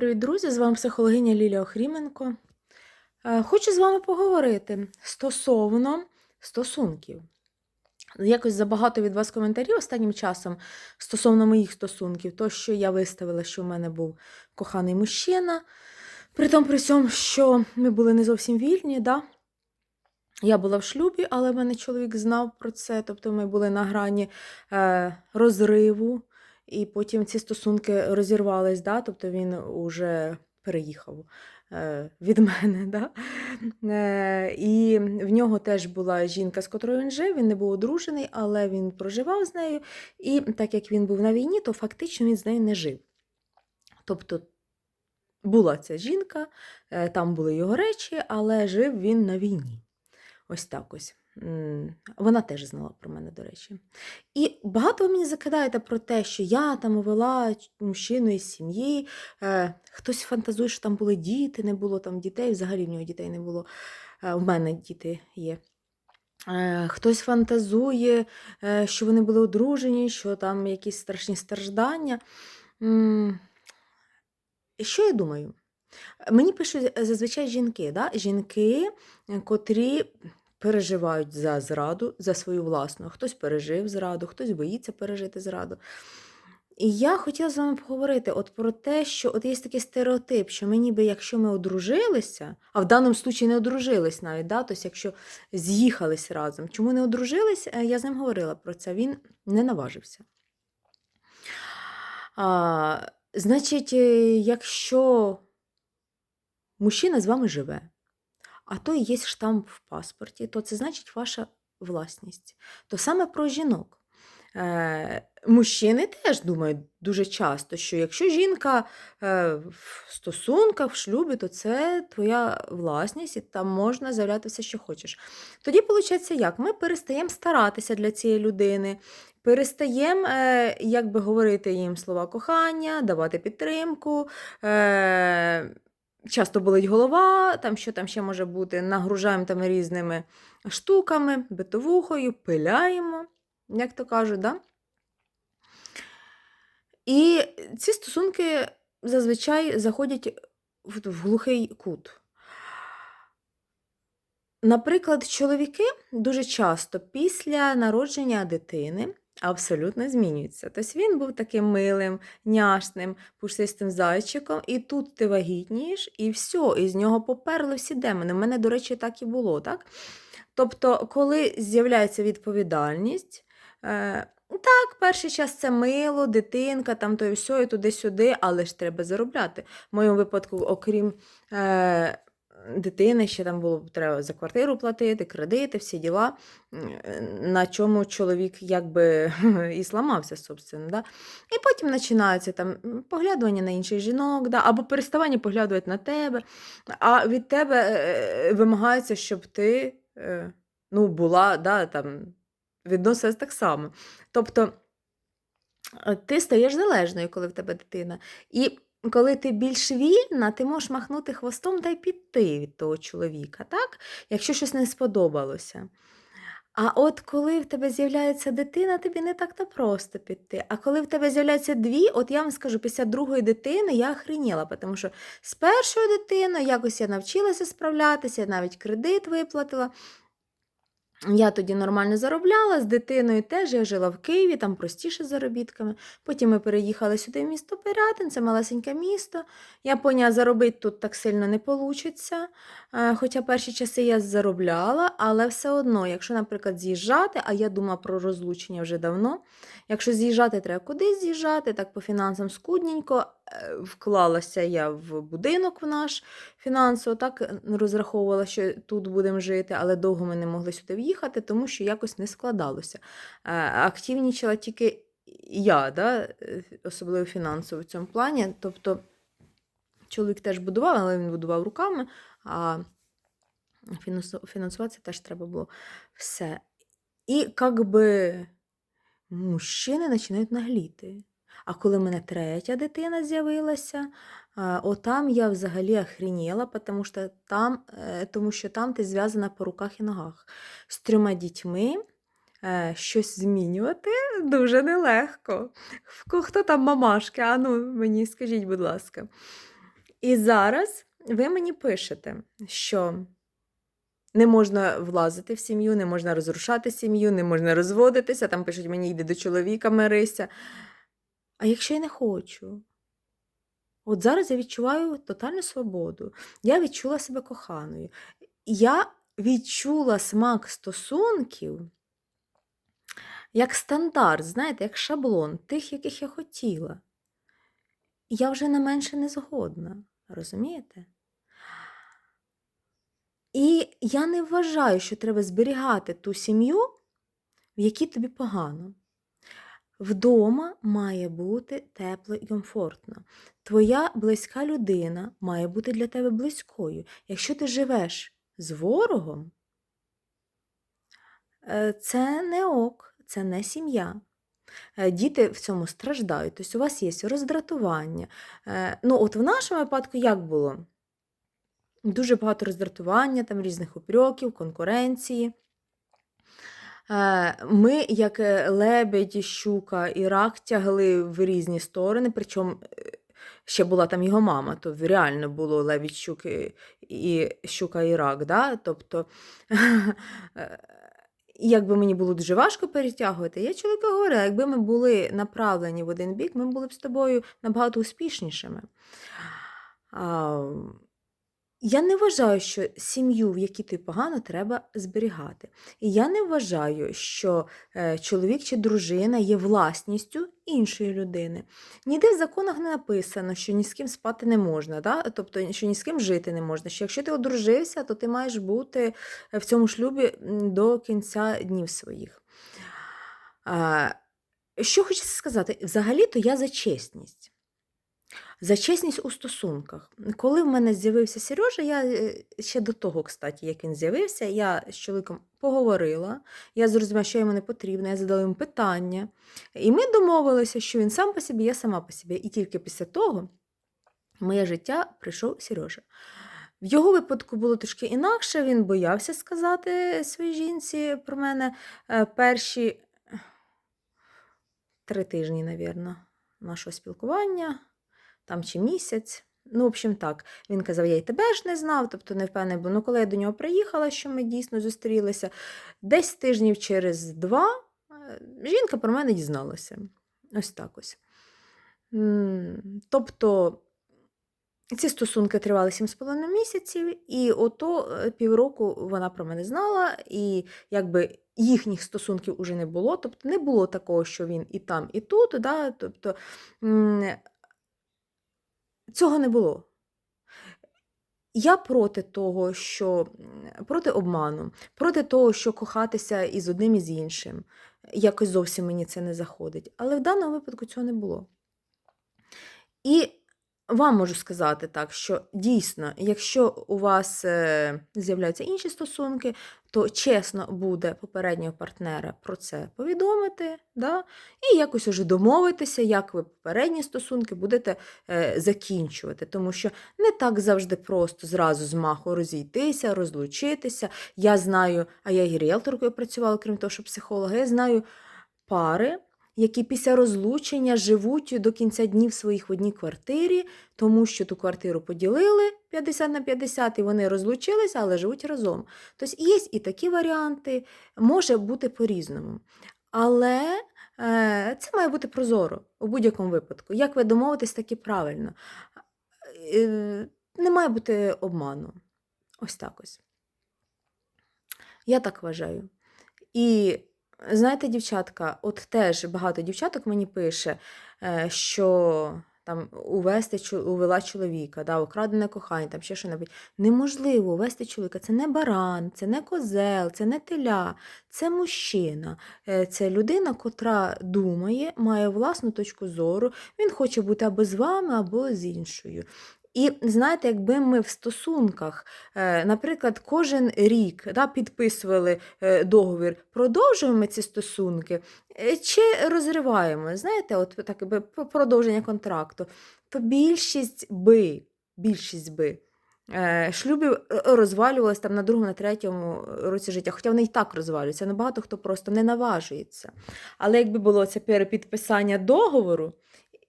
Привіт, друзі! З вами психологиня Лілія Охріменко. Е, Хочу з вами поговорити стосовно стосунків. Якось забагато від вас коментарів останнім часом стосовно моїх стосунків, то, що я виставила, що в мене був коханий мужчина. При тому, при всьому, що ми були не зовсім вільні, да? я була в шлюбі, але в мене чоловік знав про це, тобто ми були на грані е, розриву. І потім ці стосунки розірвались, да? тобто він уже переїхав е, від мене. Да? Е, і в нього теж була жінка, з котрою він жив, він не був одружений, але він проживав з нею. І так як він був на війні, то фактично він з нею не жив. Тобто була ця жінка, е, там були його речі, але жив він на війні. Ось так ось. Вона теж знала про мене, до речі. І багато ви мені закидаєте про те, що я там увела мужчину із сім'ї. Е, хтось фантазує, що там були діти, не було там дітей, взагалі в нього дітей не було. Е, мене діти є. Е, хтось фантазує, е, що вони були одружені, що там якісь страшні страждання. Що я думаю? Мені пишуть зазвичай жінки, да? жінки, котрі переживають за зраду, за свою власну. Хтось пережив зраду, хтось боїться пережити зраду. І я хотіла з вами поговорити от про те, що от є такий стереотип, що ми ніби, якщо ми одружилися, а в даному случаї не одружились навіть, да? тобто якщо з'їхались разом. Чому не одружились? Е, Я з ним говорила про це, він не наважився. А, значить, е, якщо мужчина з вами живе, а то є штамп в паспорті, то це значить ваша власність. То саме про жінок. Е, мужчини теж думають дуже часто, що якщо жінка е, в стосунках, в шлюбі, то це твоя власність, і там можна заявляти все, що хочеш. Тоді, виходить, як? Ми перестаємо старатися для цієї людини, перестаємо, е, як би говорити їм слова кохання, давати підтримку. Часто болить голова, там що там ще може бути, нагружаємо там різними штуками, битовухою, пиляємо, як то кажуть, да? І ці стосунки зазвичай заходять в глухий кут. Наприклад, чоловіки дуже часто після народження дитини абсолютно змінюються. Тобто він був таким милим, няшним, пушистим зайчиком, і тут ти вагітнієш, і все, і з нього поперли всі демони. У мене, до речі, так і було. так? Тобто, коли з'являється відповідальність, е, так, перший час це мило, дитинка, там то і все, і туди-сюди, але ж треба заробляти. В моєму випадку, окрім е, дитини, ще там було треба за квартиру платити, кредити, всі діла, е, на чому чоловік якби і сламався, собственно. Да? І потім починається там поглядування на інших жінок, да? або переставання поглядувати на тебе, а від тебе е, вимагається, щоб ти е, ну, була, да, там, відносилась так само. Тобто е, ти стаєш залежною, коли в тебе дитина. І коли ти більш вільна, ти можеш махнути хвостом та й піти від того чоловіка, так? якщо щось не сподобалося. А от коли в тебе з'являється дитина, тобі не так-то просто піти. А коли в тебе з'являється дві, от я вам скажу, після другої дитини я охреніла, тому що з першою дитиною якось я навчилася справлятися, я навіть кредит виплатила. Я тоді нормально заробляла, з дитиною теж я жила в Києві, там простіше з заробітками. Потім ми переїхали сюди в місто Пирятин, це малесеньке місто. Я поняла, заробити тут так сильно не вийде. Хоча перші часи я заробляла, але все одно, якщо, наприклад, з'їжджати, а я думала про розлучення вже давно. Якщо з'їжджати, треба кудись з'їжджати, так по фінансам скудненько. Е, Вклалася я в будинок в наш фінансово, так е, розраховувала, що тут будемо жити, але довго ми не могли сюди в'їхати, тому що якось не складалося. Е, Активнічала тільки я, да, особливо фінансово в цьому плані. Тобто чоловік теж будував, але він будував руками, а фінансуватися теж треба було все. І як би мужчини починають нагліти. А коли в мене третя дитина з'явилася, отам я взагалі охреніла, тому що там, е, тому що там ти зв'язана по руках і ногах. З трьома дітьми е, щось змінювати дуже нелегко. Хто там мамашки? А ну мені скажіть, будь ласка. І зараз ви мені пишете, що не можна влазити в сім'ю, не можна розрушати сім'ю, не можна розводитися. Там пишуть мені, йди до чоловіка, мирися. А якщо я не хочу? От зараз я відчуваю тотальну свободу. Я відчула себе коханою. Я відчула смак стосунків як стандарт, знаєте, як шаблон тих, яких я хотіла. Я вже на менше не згодна. Розумієте? І я не вважаю, що треба зберігати ту сім'ю, в якій тобі погано. Вдома має бути тепло і комфортно. Твоя близька людина має бути для тебе близькою. Якщо ти живеш з ворогом, е, це не ок, це не сім'я. Е, Діти в цьому страждають, тобто у вас є роздратування. Е, Ну, от в нашому випадку як було? Дуже багато роздратування, там різних упреків, конкуренції. Е, Ми, як е, лебедь, щука і рак, тягли в різні сторони, причому е, ще була там його мама, то реально було лебідь, щуки і щука і рак. Да? Тобто, якби мені було дуже важко перетягувати, я чоловіка говорила, якби ми були направлені в один бік, ми були б з тобою набагато успішнішими. Я не вважаю, що сім'ю, в якій ти погано, треба зберігати. І я не вважаю, що е, чоловік чи дружина є власністю іншої людини. Ніде в законах не написано, що ні з ким спати не можна, да? тобто, що ні з ким жити не можна. Що якщо ти одружився, то ти маєш бути е, в цьому шлюбі до кінця днів своїх. Що хочеться сказати? Взагалі-то я за чесність. За чесність у стосунках. Коли в мене з'явився Сережа, я е, ще до того, кстати, як він з'явився, я з чоловіком поговорила, я зрозуміла, що йому не потрібно, я задала йому питання. І ми домовилися, що він сам по собі, я сама по собі. І тільки після того в моє життя прийшов Сережа. В його випадку було трошки інакше, він боявся сказати своїй жінці про мене е, перші три тижні, навірно, нашого спілкування там чи місяць. Ну, в общем, так. Він казав, я й тебе ж не знав, тобто не впевнений, бо ну, коли я до нього приїхала, що ми дійсно зустрілися, десь тижнів через два е, жінка про мене дізналася. Ось так ось. Тобто ці стосунки тривали 7,5 місяців, і ото е, півроку вона про мене знала, і якби їхніх стосунків уже не було. Тобто не було такого, що він і там, і тут. Да? Тобто, Цього не було. Я проти того, що проти обману, проти того, що кохатися із одним і з іншим. Якось зовсім мені це не заходить. Але в даному випадку цього не було. І вам можу сказати так, що дійсно, якщо у вас е, з'являються інші стосунки, то чесно буде попереднього партнера про це повідомити, да? і якось уже домовитися, як ви попередні стосунки будете е, закінчувати. Тому що не так завжди просто зразу з маху розійтися, розлучитися. Я знаю, а я і ріелторкою працювала, крім того, що психолога, я знаю пари, які після розлучення живуть до кінця днів своїх в одній квартирі, тому що ту квартиру поділили 50 на 50, і вони розлучилися, але живуть разом. Тобто є і такі варіанти, може бути по-різному. Але е, це має бути прозоро у будь-якому випадку. Як ви домовитесь, так і правильно. Е, не має бути обману. Ось так ось. Я так вважаю. І знаєте, дівчатка, от теж багато дівчаток мені пише, е, що там увести увела чоловіка, да, украдене кохання, там ще що-небудь. Неможливо увести чоловіка. Це не баран, це не козел, це не теля, це мужчина. Е, Це людина, котра думає, має власну точку зору. Він хоче бути або з вами, або з іншою. І знаєте, якби ми в стосунках, е, наприклад, кожен рік да, підписували е, договір, продовжуємо ці стосунки е, чи розриваємо, знаєте, от так п- продовження контракту, то більшість би, більшість би шлюбів розвалювалась там на другому, на третьому році життя, хоча вони і так розвалюються, ну багато хто просто не наважується. Але якби було це перепідписання договору,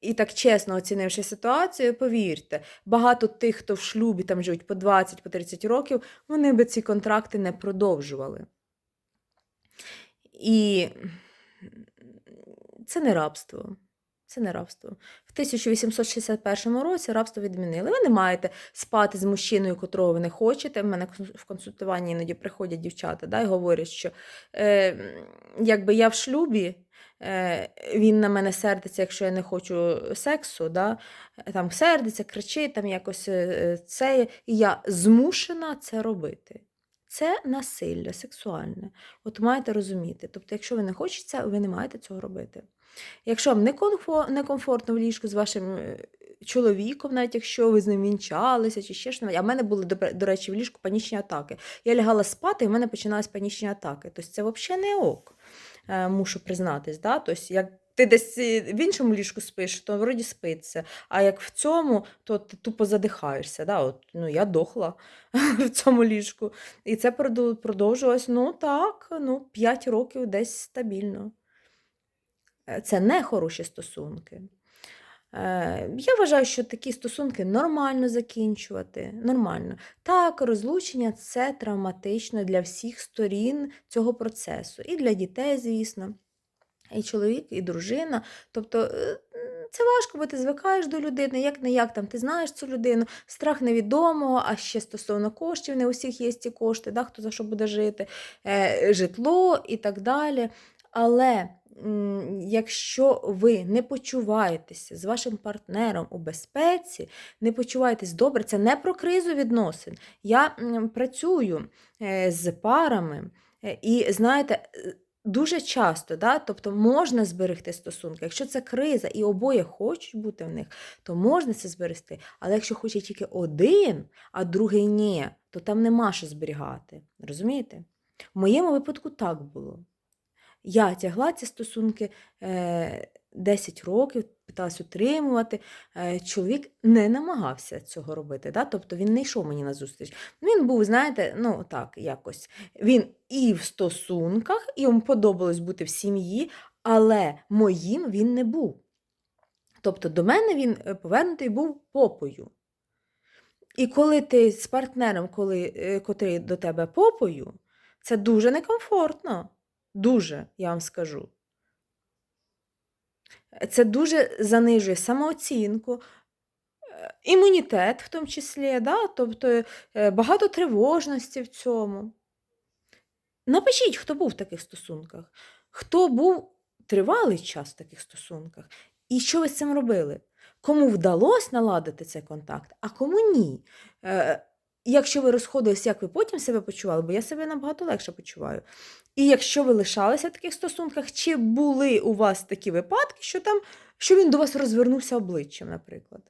і так чесно оцінивши ситуацію, повірте, багато тих, хто в шлюбі там живуть по 20, по 30 років, вони би ці контракти не продовжували. І це не рабство. Це не рабство. В 1861 році рабство відмінили. Ви не маєте спати з мужчиною, котрого ви не хочете. В мене в консультуванні іноді приходять дівчата да, і говорять, що е, якби я в шлюбі, він на мене сердиться, якщо я не хочу сексу, да, там сердиться, кричить, там якось е, це, і я змушена це робити. Це насилля сексуальне. От маєте розуміти. Тобто, якщо ви не хочете, ви не маєте цього робити. Якщо вам некомфортно в ліжку з вашим е, чоловіком, навіть якщо ви з ним вінчалися чи ще щось, а в мене були, до речі, в ліжку панічні атаки. Я лягала спати, і в мене починалися панічні атаки. Тобто це взагалі не ок, е, мушу признатись. Да? Тобто, як ти десь е, в іншому ліжку спиш, то вроді спиться. А як в цьому, то ти тупо задихаєшся. Да? От, ну, Я дохла в цьому ліжку. І це продовжувалось ну так, ну, 5 років десь стабільно. Е, це не хороші стосунки. Е, я вважаю, що такі стосунки нормально закінчувати. Нормально. Так, розлучення це травматично для всіх сторін цього процесу. І для дітей, звісно, і чоловік, і дружина. Тобто е, це важко, бо ти звикаєш до людини, як не як там ти знаєш цю людину, страх невідомого, а ще стосовно коштів, не у всіх є ці кошти, да, хто за що буде жити, житло і так далі. Але якщо ви не почуваєтеся з вашим партнером у безпеці, не почуваєтесь добре, це не про кризу відносин. Я працюю е, з парами, е, і знаєте, е, дуже часто, да, тобто можна зберегти стосунки. Якщо це криза і обоє хочуть бути в них, то можна це зберегти. Але якщо хоче тільки один, а другий ні, то там нема що зберігати. Розумієте? В моєму випадку так було. Я тягла ці стосунки 10 е, років, питалась утримувати. Е, чоловік не намагався цього робити. Да? Тобто він не йшов мені на зустріч. Він був, знаєте, ну так, якось. Він і в стосунках, і йому подобалось бути в сім'ї, але моїм він не був. Тобто до мене він е, повернутий був попою. І коли ти з партнером, коли, котрий до тебе попою, це дуже некомфортно. Дуже, я вам скажу. Це дуже занижує самооцінку, е, імунітет в тому числі, да? тобто е, багато тривожності в цьому. Напишіть, хто був в таких стосунках, хто був тривалий час в таких стосунках, і що ви з цим робили? Кому вдалося наладити цей контакт, а кому ні. Якщо ви розходились, як ви потім себе почували, бо я себе набагато легше почуваю. І якщо ви лишалися в таких стосунках, чи були у вас такі випадки, що там, що він до вас розвернувся обличчям, наприклад?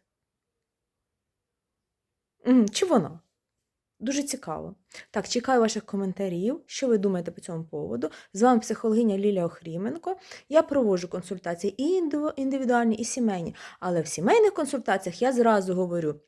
Чи вона? Дуже цікаво. Так, чекаю ваших коментарів, що ви думаєте по цьому поводу. З вами психологиня Лілія Охріменко. Я проводжу консультації і індивідуальні, і сімейні, але в сімейних консультаціях я зразу говорю,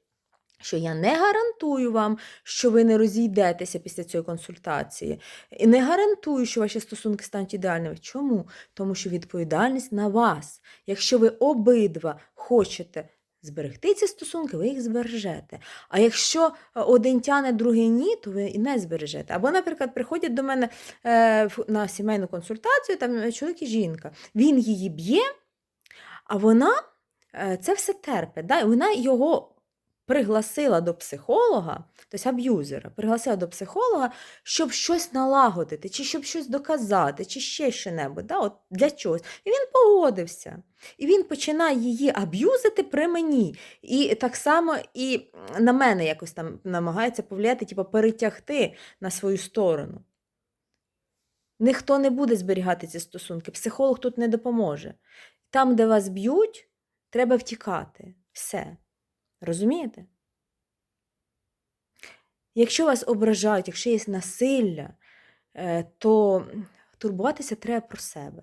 що я не гарантую вам, що ви не розійдетеся після цієї консультації. І не гарантую, що ваші стосунки стануть ідеальними. Чому? Тому що відповідальність на вас. Якщо ви обидва хочете зберегти ці стосунки, ви їх збережете. А якщо е, один тяне, другий ні, то ви і не збережете. Або, наприклад, приходять до мене е, на сімейну консультацію, там е, чоловік і жінка. Він її б'є, а вона це все терпить. Да? Вона його пригласила до психолога, тобто аб'юзера, пригласила до психолога, щоб щось налагодити, чи щоб щось доказати, чи ще що-небудь, да, от для чогось. І він погодився. І він починає її аб'юзити при мені. І так само і на мене якось там намагається повлияти, типу, перетягти на свою сторону. Ніхто не буде зберігати ці стосунки, психолог тут не допоможе. Там, де вас б'ють, треба втікати. Все. Розумієте? Якщо вас ображають, якщо є насилля, е, то турбуватися треба про себе.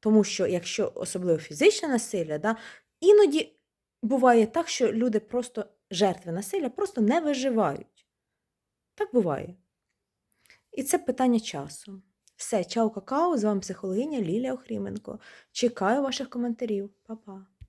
Тому що, якщо особливо фізичне насилля, да, іноді буває так, що люди просто жертви насилля просто не виживають. Так буває. І це питання часу. Все, чао какао, з вами психологиня Лілія Охріменко. Чекаю ваших коментарів. Па-па.